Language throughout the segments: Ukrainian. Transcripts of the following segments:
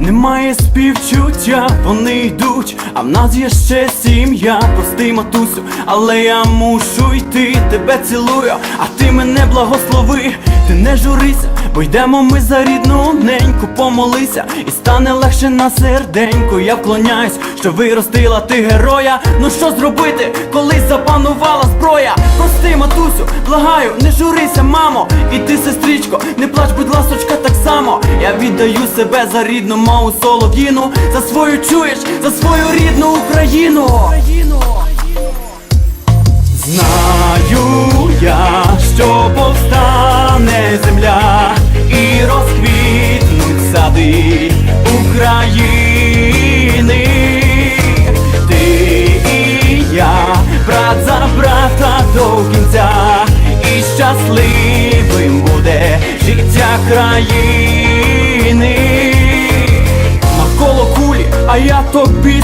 немає співчуття, вони йдуть, а в нас є ще сім'я. Прости, матусю, але я мушу йти, тебе цілую, а ти мене благослови, ти не журися, бо йдемо ми за рідну неньку, помолися, і стане легше на серденьку. Я вклоняюсь, що виростила ти героя. Ну що зробити, коли запанувала зброя? Прости, матусю, благаю, не журися, мамо, і ти, сестричко, не плач, будь ласочка, так само. Я віддаю себе за рідну мову солов'їну, за свою чуєш, за свою рідну Україну. Знаю я, що повстане життя країни. Навколо кулі, а я тобі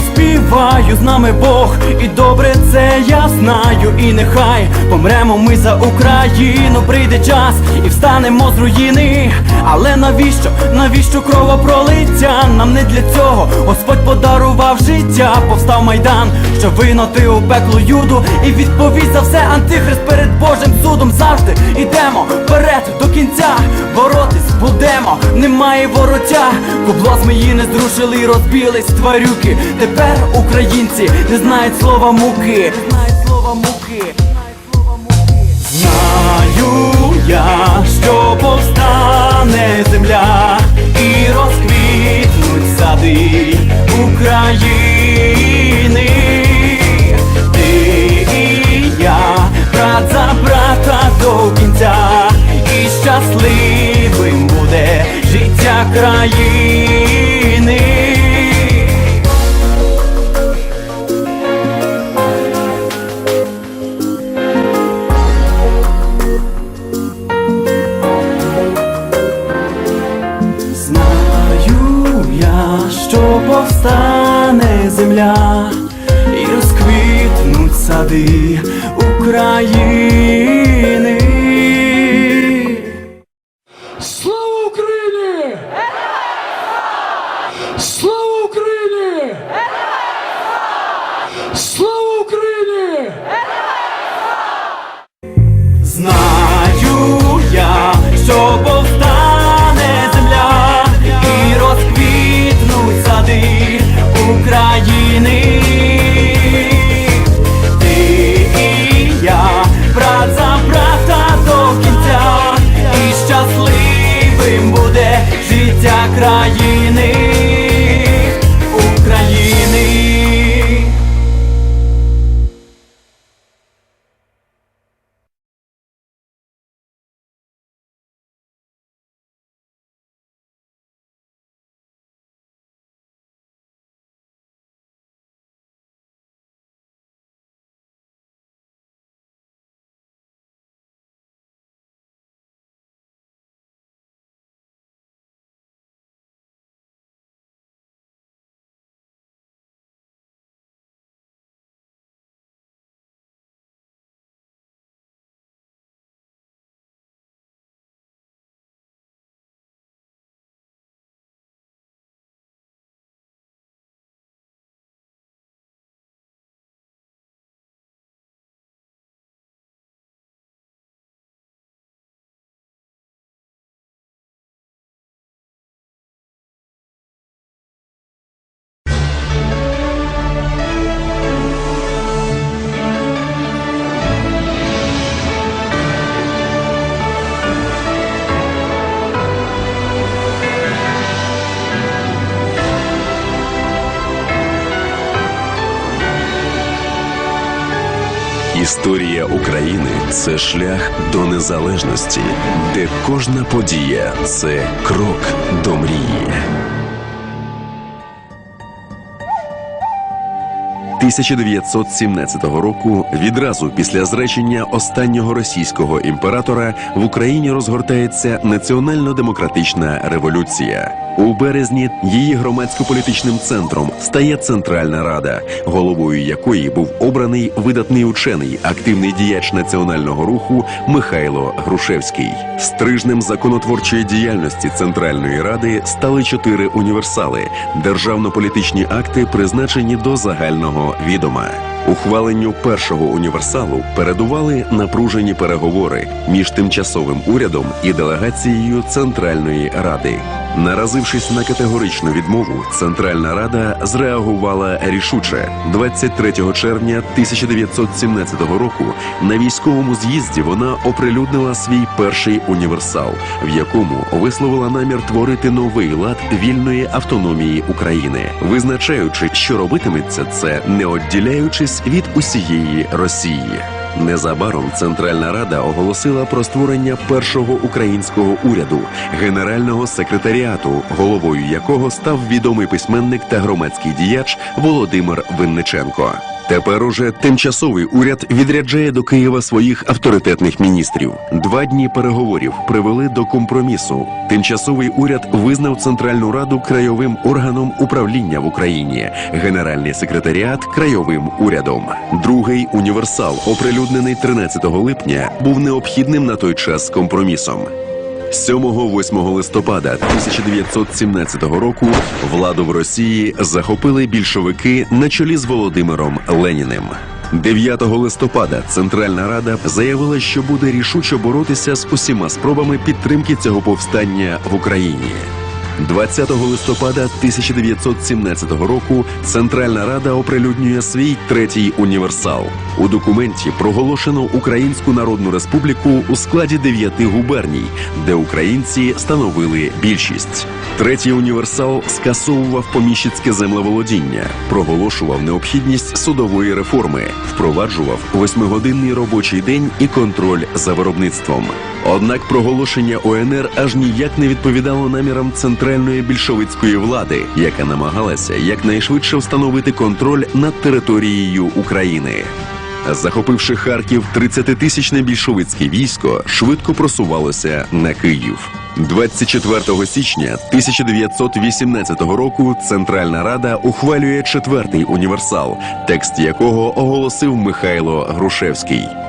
співаю з нами Бог, і добре це я знаю, і нехай помремо ми за Україну, прийде час і встанемо з руїни. Але навіщо, навіщо кровопролиття? Нам не для цього. Господь подарував життя, повстав майдан, що виноти у пекло юду, і відповість за все антихрист перед Божим судом. Завжди. Ідемо вперед до кінця, боротись будемо, немає вороття, кубло змії не зрушили і розбились тварюки. Тепер українці не знають слова муки. Знаю я, що повстане земля і розквітнуть сади України. Ти і я, брат за брата до кінця, і щасливим буде життя країни. Історія України це шлях до незалежності, де кожна подія це крок до мрії. 1917 року, відразу після зречення останнього російського імператора, в Україні розгортається національно-демократична революція. У березні її громадсько-політичним центром стає Центральна Рада, головою якої був обраний видатний учений, активний діяч національного руху Михайло Грушевський. Стрижнем законотворчої діяльності Центральної Ради стали чотири універсали державно-політичні акти, призначені до загального відома. Ухваленню першого універсалу передували напружені переговори між тимчасовим урядом і делегацією Центральної Ради. Наразившись на категоричну відмову, Центральна Рада зреагувала рішуче 23 червня 1917 року. На військовому з'їзді вона оприлюднила свій перший універсал, в якому висловила намір творити новий лад вільної автономії України, визначаючи, що робитиметься це, не відділяючись від усієї Росії. Незабаром Центральна Рада оголосила про створення першого українського уряду, генерального секретаріату, головою якого став відомий письменник та громадський діяч Володимир Винниченко. Тепер уже тимчасовий уряд відряджає до Києва своїх авторитетних міністрів. Два дні переговорів привели до компромісу. Тимчасовий уряд визнав Центральну Раду краєвим органом управління в Україні, генеральний секретаріат краєвим урядом. Другий універсал, оприлюднений 13 липня, був необхідним на той час компромісом. 7-8 листопада 1917 року владу в Росії захопили більшовики на чолі з Володимиром Леніним. 9 листопада Центральна Рада заявила, що буде рішуче боротися з усіма спробами підтримки цього повстання в Україні. 20 листопада 1917 року Центральна Рада оприлюднює свій третій універсал. У документі проголошено Українську Народну Республіку у складі дев'яти губерній, де українці становили більшість. Третій універсал скасовував поміщицьке землеволодіння, проголошував необхідність судової реформи, впроваджував восьмигодинний робочий день і контроль за виробництвом. Однак проголошення ОНР аж ніяк не відповідало намірам центральної більшовицької влади, яка намагалася якнайшвидше встановити контроль над територією України. Захопивши Харків, 30-тисячне більшовицьке військо швидко просувалося на Київ. 24 січня 1918 року Центральна Рада ухвалює четвертий універсал, текст якого оголосив Михайло Грушевський.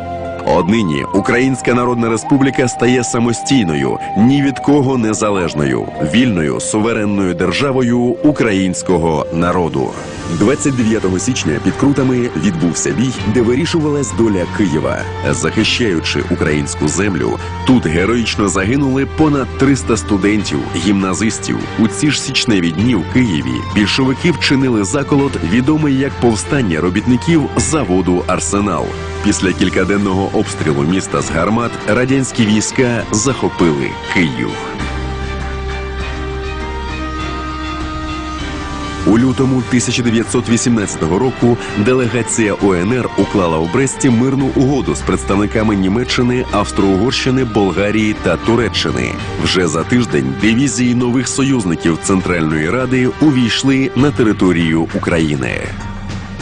Однині Українська Народна Республіка стає самостійною, ні від кого незалежною, вільною суверенною державою українського народу. 29 січня під Крутами відбувся бій, де вирішувалась доля Києва. Захищаючи українську землю, тут героїчно загинули понад 300 студентів, гімназистів. У ці ж січневі дні в Києві більшовики вчинили заколот, відомий як повстання робітників заводу Арсенал. Після кількаденного обстрілу міста з гармат радянські війська захопили Київ. У лютому 1918 року делегація ОНР уклала у Бресті мирну угоду з представниками Німеччини, Австро-Угорщини, Болгарії та Туреччини. Вже за тиждень дивізії нових союзників Центральної Ради увійшли на територію України.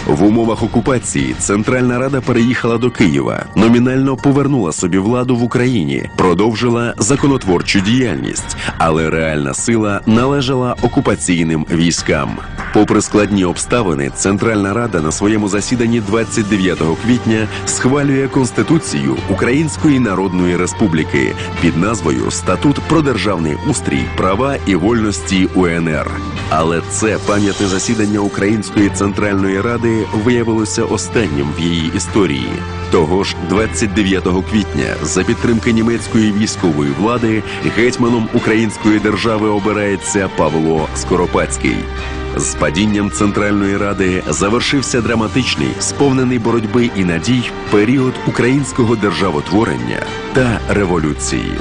В умовах окупації Центральна Рада переїхала до Києва, номінально повернула собі владу в Україні, продовжила законотворчу діяльність, але реальна сила належала окупаційним військам. Попри складні обставини, Центральна Рада на своєму засіданні 29 квітня схвалює Конституцію Української Народної Республіки під назвою Статут про державний устрій, права і вольності УНР. Але це пам'ятне засідання Української центральної ради виявилося останнім в її історії. Того ж 29 квітня, за підтримки німецької військової влади, гетьманом української держави обирається Павло Скоропадський. З падінням Центральної Ради завершився драматичний, сповнений боротьби і надій період українського державотворення та революції.